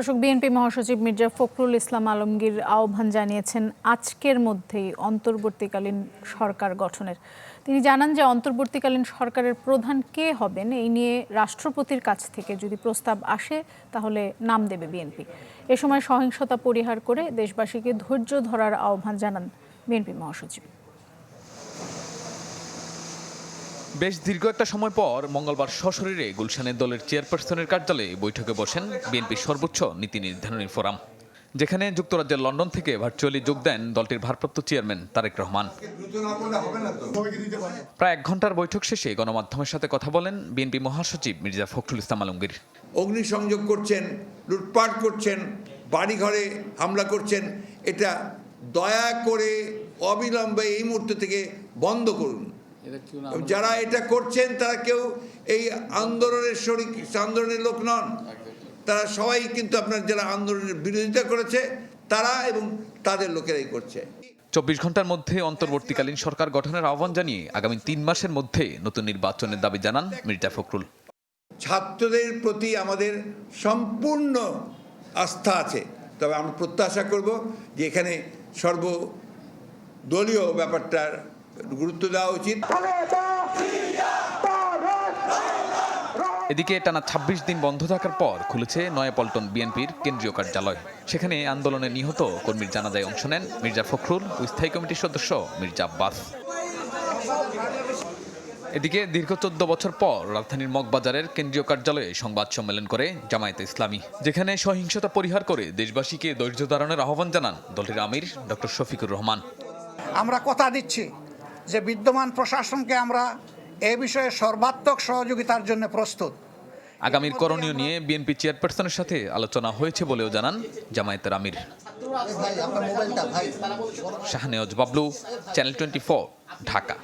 দর্শক বিএনপি মহাসচিব মির্জা ফখরুল ইসলাম আলমগীর আহ্বান জানিয়েছেন, আজকের মধ্যেই অন্তর্বর্তীকালীন সরকার গঠনের। তিনি জানান যে, অন্তর্বর্তীকালীন সরকারের প্রধান কে হবেন এই নিয়ে রাষ্ট্রপতির কাছ থেকে যদি প্রস্তাব আসে, তাহলে নাম দেবে বিএনপি। এ সময় সহিংসতা পরিহার করে দেশবাসীকে ধৈর্য ধরার আহ্বান জানান বিএনপি মহাসচিব। বেশ দীর্ঘ একটা সময় পর মঙ্গলবার সশরীরে গুলশানের দলের চেয়ারপারসনের কার্যালয়ে বৈঠকে বসেন বিএনপির সর্বোচ্চ নীতি নির্ধারণী ফোরাম, যেখানে যুক্তরাজ্যের লন্ডন থেকে ভার্চুয়ালি যোগ দেন দলটির ভারপ্রাপ্ত চেয়ারম্যান তারেক রহমান। প্রায় এক ঘণ্টার বৈঠক শেষে গণমাধ্যমের সাথে কথা বলেন বিএনপি মহাসচিব মির্জা ফখরুল ইসলাম আলমগীর। অগ্নিসংযোগ করছেন, লুটপাট করছেন, বাড়িঘরে হামলা করছেন, এটা দয়া করে অবিলম্বে এই মুহূর্ত থেকে বন্ধ করুন। যারা এটা করছেন তারা কেউ এই আন্দোলনের শরিক আন্দোলনের লোক নন। তারা সবাই কিন্তু আপনার যারা আন্দোলনের বিরোধিতা করেছে তারা এবং তাদের লোকেরাই করছে। চব্বিশ ঘণ্টার মধ্যে অন্তর্বর্তীকালীন সরকার গঠনের আহ্বান জানিয়ে আগামী তিন মাসের মধ্যে নতুন নির্বাচনের দাবি জানান মির্জা ফখরুল। ছাত্রদের প্রতি আমাদের সম্পূর্ণ আস্থা আছে। তবে আমরা প্রত্যাশা করব যে এখানে সর্বদলীয় ব্যাপারটার গুরুত্ব দেওয়া উচিত। এদিকে টানা ২৬ দিন বন্ধ থাকার পর খুলেছে নয়াপল্টন বিএনপির কেন্দ্রীয় কার্যালয়। সেখানে আন্দোলনে নিহত কর্মীর জানাজায় অংশ নেন মির্জা ফখরুল ও স্থায়ী কমিটির সদস্য মির্জা আব্বাস। এদিকে দীর্ঘ চোদ্দ বছর পর রাজধানীর মগবাজারের কেন্দ্রীয় কার্যালয়ে সংবাদ সম্মেলন করে জামায়াতে ইসলামী। যেখানে সহিংসতা পরিহার করে দেশবাসীকে ধৈর্য ধারণের আহ্বান জানান দলটির আমির ডক্টর শফিকুর রহমান। আমরা কথা দিচ্ছি। যে বিদ্যমান প্রশাসনকে আমরা এ বিষয়ে সর্বাত্মক সহযোগিতার জন্য প্রস্তুত। আগামীর করণীয় নিয়ে বিএনপি চেয়ারপারসনের সাথে আলোচনা হয়েছে বলেও জানান জামায়াতের আমির। Shahnewaz Bablu channel twenty Dhaka.